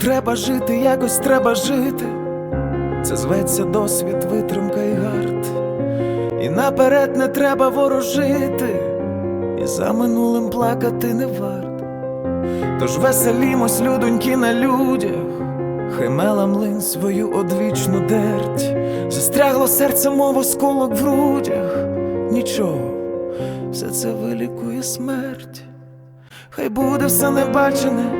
Треба жити, якось треба жити. Це зветься досвід, витримка і гард. І наперед не треба ворожити, і за минулим плакати не варт. Тож веселімось, людоньки, на людях, хай мела млин свою одвічну дерть, застрягло серце, мов осколок в грудях. Нічого, все це вилікує смерть. Хай буде все небачене,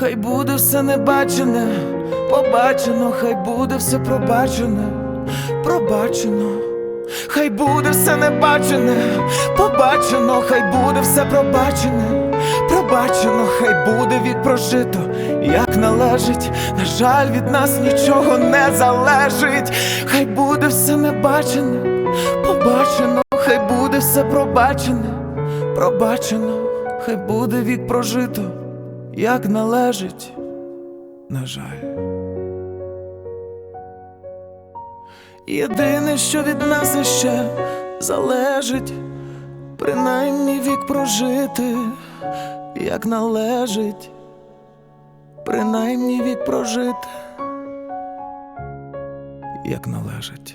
Хай буде все небачене, побачено, хай буде все пробачене, пробачено, хай буде все небачене, побачено, хай буде все пробачене, пробачено, хай буде вік прожито, як належить. На жаль, від нас нічого не залежить, хай буде все небачене, побачено, хай буде все пробачене, пробачено, хай буде вік прожито як належить, на жаль. Єдине, що від нас іще залежить, принаймні вік прожити, як належить, принаймні вік прожити, як належить.